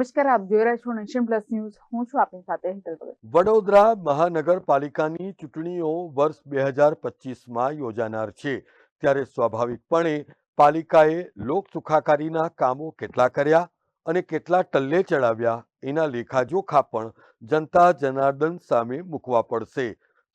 નમસ્કાર, આપ જોઈ રહ્યા છો નેશન પ્લસ ન્યૂઝ. હું છું આપની સાથે હેતલ ભગત. વડોદરા મહાનગરપાલિકાની ચૂંટણીઓ વર્ષ બે હજાર યોજાનાર છે. ત્યારે સ્વાભાવિકપણે પાલિકાએ લોક કામો કેટલા કર્યા અને કેટલા ટલ્લે ચડાવ્યા એના લેખાજોખા પણ જનતા જનાર્દન સામે મૂકવા પડશે.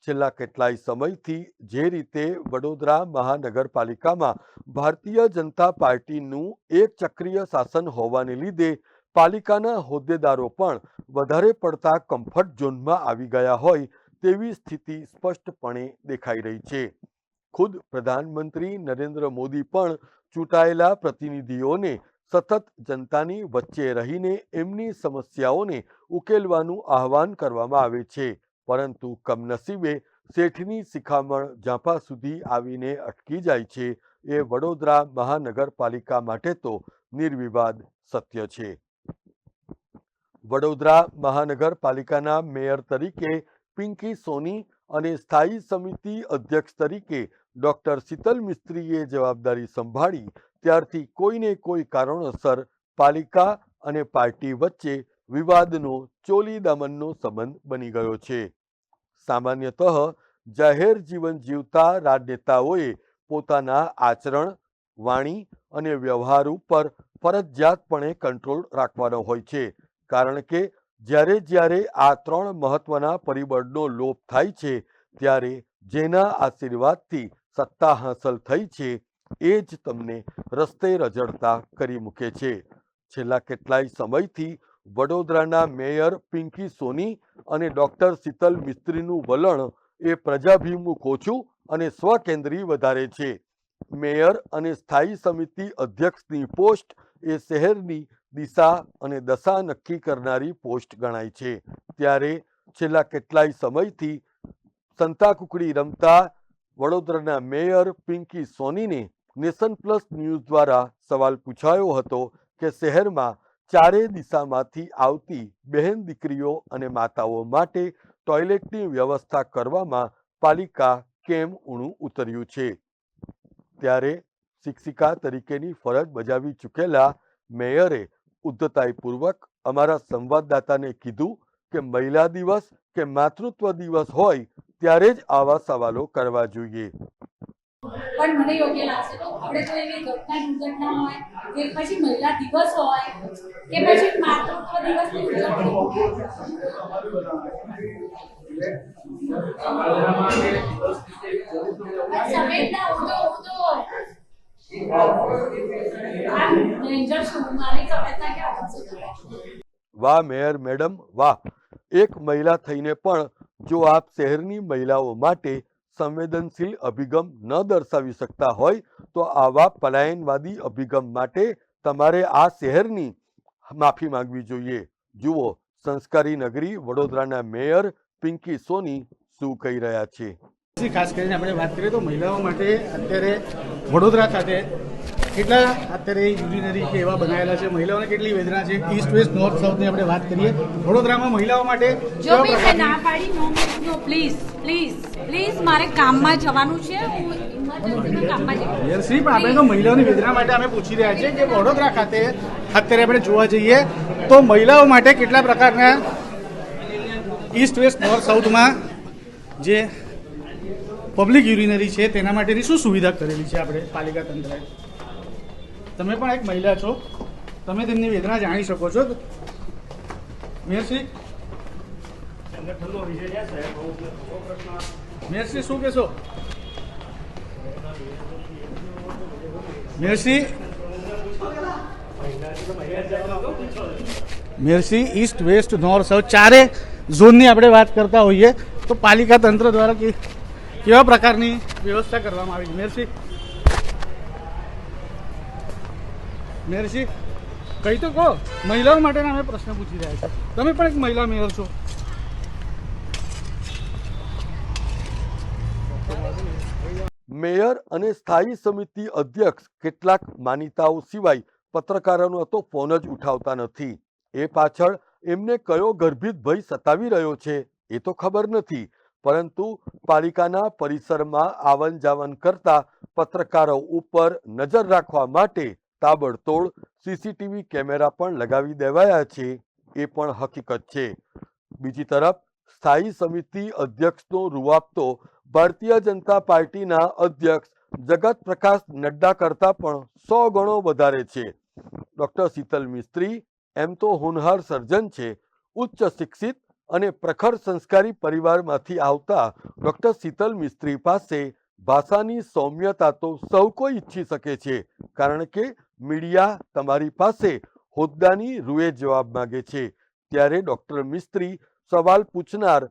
છેલ્લા કેટલાય સમયથી જે રીતે વડોદરા મહાનગરપાલિકામાં ભારતીય જનતા પાર્ટીનું એક ચક્રીય શાસન હોવાને લીધે પાલિકાના હોદ્દેદારો પણ વધારે પડતા કમ્ફર્ટ ઝોનમાં આવી ગયા હોય તેવી સ્થિતિ સ્પષ્ટપણે દેખાઈ રહી છે. ખુદ પ્રધાનમંત્રી નરેન્દ્ર મોદી પણ ચૂંટાયેલા પ્રતિનિધિઓને સતત જનતાની વચ્ચે રહીને એમની સમસ્યાઓને ઉકેલવાનું આહવાન કરવામાં આવે છે. પરંતુ કમનસીબે શેઠની શિખામણ ઝાંપા સુધી આવીને અટકી જાય છે એ વડોદરા મહાનગરપાલિકા માટે તો નિર્વિવાદ સત્ય છે. વડોદરા મહાનગરપાલિકાના મેયર તરીકે પિંકી સોની અને સ્થાયી સમિતિ અધ્યક્ષ તરીકે ડોક્ટર શીતલ મિસ્ત્રીએ જવાબદારી સંભાળી, ત્યારથી કોઈને કોઈ કારણોસર પાલિકા અને પાર્ટી વચ્ચે વિવાદનો ચોલી દામનનો સંબંધ બની ગયો છે. સામાન્યતઃ જાહેર જીવન જીવતા રાજનેતાઓએ પોતાના આચરણ, વાણી અને વ્યવહાર ઉપર ફરજિયાતપણે કંટ્રોલ રાખવાનો હોય છે. કારણ કે જ્યારે જ્યારે આ ત્રણ મહત્વના પરિબળનો લોપ થાય છે, ત્યારે જેના આશીર્વાદથી સત્તા હાંસલ થઈ છે, એ જ તમને રસ્તે રજડતા કરી મૂકે છે. છેલ્લા કેટલાય સમયથી વડોદરાના મેયર પિંકી સોની અને ડોક્ટર શીતલ મિસ્ત્રીનું વલણ એ પ્રજાભિમુખ ઓછું અને સ્વકેન્દ્રી વધારે છે. મેયર અને સ્થાયી સમિતિ અધ્યક્ષની પોસ્ટ એ શહેરની દિશા અને દશા નક્કી કરનારી પોસ્ટ ગણાય છે. ત્યારે છેલ્લા કેટલાય સમયથી સંતાકુકડી રમતા વડોદરાના મેયર પિંકી સોનીને નેશન પ્લસ ન્યૂઝ દ્વારા સવાલ પૂછાયો હતો કે શહેરમાં ચારે દિશામાંથી આવતી બહેન દીકરીઓ અને માતાઓ માટે ટોયલેટની વ્યવસ્થા કરવામાં પાલિકા કેમ ઊણું ઉતર્યું છે? ત્યારે શિક્ષિકા તરીકેની ફરજ બજાવી ચૂકેલા મેયરે ઉદ્ધતાઈપૂર્વક અમારા સંવાદદાતાને કીધું કે મહિલા દિવસ કે માતૃત્વ દિવસ હોય ત્યારે જ આવા સવાલો કરવા જોઈએ. પણ મને યોગ્ય લાગશે. તો આપણે તો એવી ઘટના દુર્ઘટના હોય, કે પછી મહિલા દિવસ હોય, કે પછી માતૃત્વ દિવસની હોય સફેદના ઉડો ઉડો. આ ડેન્જર છું મારી સફેદના ક્યાં આવશે વાહ મેયર મેડમ, વાહ. એક મહિલા થઈને પણ જો આપ શહેરની મહિલાઓ માટે સંવેદનશીલ અભિગમ ન દર્શાવી શકતા હોય, તો આવા પલાયનવાદી અભિગમ માટે તમારે આ શહેરની માફી માંગવી જોઈએ. જુઓ, સંસ્કારી નગરી વડોદરાના મેયર પિંકી સોની શું કહી રહ્યા છે. ખાસ કરીને આપણે વાત કરીએ તો મહિલાઓ માટે અત્યારે વડોદરા ખાતે કેટલા અત્યારે યુરિનરી કે એવા બનાવેલા છે? મહિલાઓને કેટલી વેદના છે? ઈસ્ટ વેસ્ટ નોર્થ સાઉથની આપણે વાત કરીએ. વડોદરામાં મહિલાઓ માટે જો મેં ના પાડી no no please please please મારે કામમાં જવાનું છે. હું ઇમરજન્સી પણ આપણે તો મહિલાઓની વેદના માટે અમે પૂછી રહ્યા છીએ કે વડોદરા ખાતે અત્યારે આપણે જોવા જઈએ તો મહિલાઓ માટે કેટલા પ્રકારના ઈસ્ટ વેસ્ટ નોર્થ સાઉથમાં જે પબ્લિક યુરિનરી છે તેના માટેની શું સુવિધા કરેલી છે આપણે પાલિકા તંત્રએ? તમે પણ એક મહિલા છો. તમે તેમની વેદના જાણી શકો છો. મેયરશ્રી મેયરશ્રી શું કહેશો? મેરસી. મેરસી, ઈસ્ટ, વેસ્ટ, નોર્થ, સાઉથ, ચારે ઝોનની આપણે વાત કરતા હોઈએ. તો પાલિકા તંત્ર દ્વારા કેવા પ્રકારની વ્યવસ્થા કરવામાં આવી? છે મેરસી. મેરસી કઈ તો કહો, મહિલાઓ માટેના અમે પ્રશ્ન પૂછી રહ્યા છીએ. તમે પણ એક મહિલા મેયર છો. મેયર અને સ્થાયી સમિતિ અધ્યક્ષ કેટલાક માનીતાઓ સિવાય પત્રકારોનો તો ફોન જ ઉઠાવતા નથી. એ પાછળ એમને કયો ગર્ભિત ભય સતાવી રહ્યો છે એ તો ખબર નથી. પરંતુ પાલિકાના પરિસરમાં આવન જાવન કરતા પત્રકારો ઉપર નજર રાખવા માટે તાબડતોડ સીસીટીવી કેમેરા પણ લગાવી દેવાયા છે. એ પણ હકીકત છે. બીજી તરફ, સ્થાયી સમિતિ અધ્યક્ષનો રૂવાબ ભારતીય જનતા પાર્ટીના અધ્યક્ષ જગત પ્રકાશ નડ્ડા કરતા પણ સો ગણો વધારે છે. ડોક્ટર શીતલ મિસ્ત્રી, એમ તો હોનહાર સર્જન છે, ઉચ્ચ શિક્ષિત અને પ્રખર સંસ્કારી પરિવારમાંથી આવતા ડોક્ટર શીતલ મિસ્ત્રી પાસે ભાષાની સૌમ્યતા તો સૌ કોઈ ઈચ્છી શકે છે. કારણ કે મીડિયા તમારી પાસે હોદ્દાની રૂએ જવાબ માંગે છે. ત્યારે ડૉક્ટર મિસ્ત્રી સવાલ પૂછનાર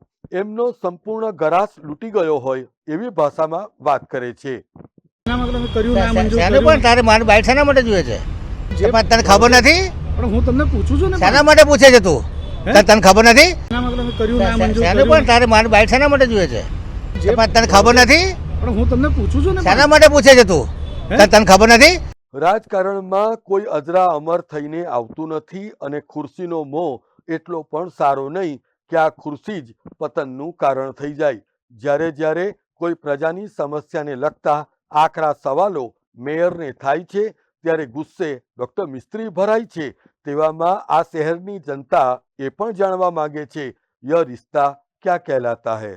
એમનો સંપૂર્ણ ગરાસ લૂંટી ગયો હોય એવી ભાષામાં વાત કરે છે. પણ તારે મારી બાઈટ શાના માટે જોઈએ છે? તને ખબર નથી? પણ હું તમને પૂછું છું ને શાના માટે પૂછે છે તું? તને તને ખબર નથી? એના માટે તમે કર્યું ના મંજૂર શાનું પણ તારે મારી બાઈટ શાના માટે જોઈએ છે? તને ખબર નથી? પણ હું તમને પૂછું છું ને શાના માટે પૂછે છે તું? તને ખબર નથી? રાજકારણમાં કોઈ અજરા અમર થઈને આવતું નથી અને ખુરશીનો મોહ એટલો પણ સારો નહીં કે આ ખુરશી જ પતનનું કારણ થઈ જાય. જ્યારે જ્યારે કોઈ પ્રજાની સમસ્યાને લગતા આકરા સવાલો મેયરને થાય છે, ત્યારે ગુસ્સે ડોક્ટર મિસ્ત્રી ભરાય છે તેવામાં આ શહેરની જનતા એ પણ જાણવા માંગે છે, ય રિશ્તા ક્યાં કહેલાતા હૈ?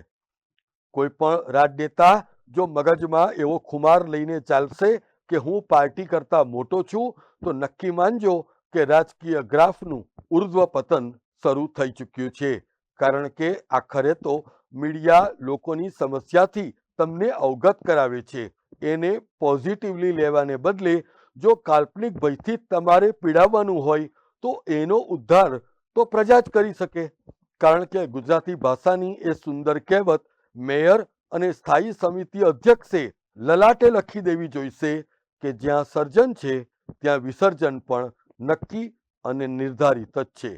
કોઈ પણ રાજનેતા જો મગજમાં એવો ખુમાર લઈને ચાલશે કે હું પાર્ટી કરતા મોટો છું, તો નક્કી માનજો કે રાજકીય ગ્રાફનું ઉર્ધ્વ પતન શરૂ થઈ ચૂક્યું છે. કારણ કે આખરે તો મીડિયા લોકોની સમસ્યાથી તમને અવગત કરાવે છે. એને પોઝિટિવલી લેવાને બદલે જો કાલ્પનિક ભયથી તમારે પીડાવવાનું હોય, તો એનો ઉદ્ધાર તો પ્રજા જ કરી શકે. કારણ કે ગુજરાતી ભાષાની એ સુંદર કહેવત મેયર અને સ્થાયી સમિતિ અધ્યક્ષે લલાટે લખી દેવી જોઈશે. કે જ્યાં સર્જન છે, ત્યાં વિસર્જન પણ નક્કી અને નિર્ધારિત જ છે.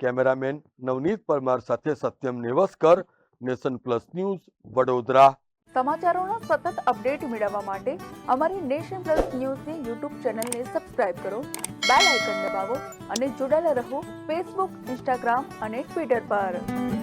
કેમેરામેન નવનીત પરમાર સાથે Satyam Nevaskar, Nation Plus News, Vadodara. સમાચારોના સતત અપડેટ મેળવવા માટે અમારી નેશન પ્લસ ન્યૂઝની યુટ્યુબ ચેનલને સબસ્ક્રાઇબ કરો, બેલ આઇકન દબાવો અને જોડાયેલા રહો ફેસબુક, ઇન્સ્ટાગ્રામ અને ટ્વિટર પર.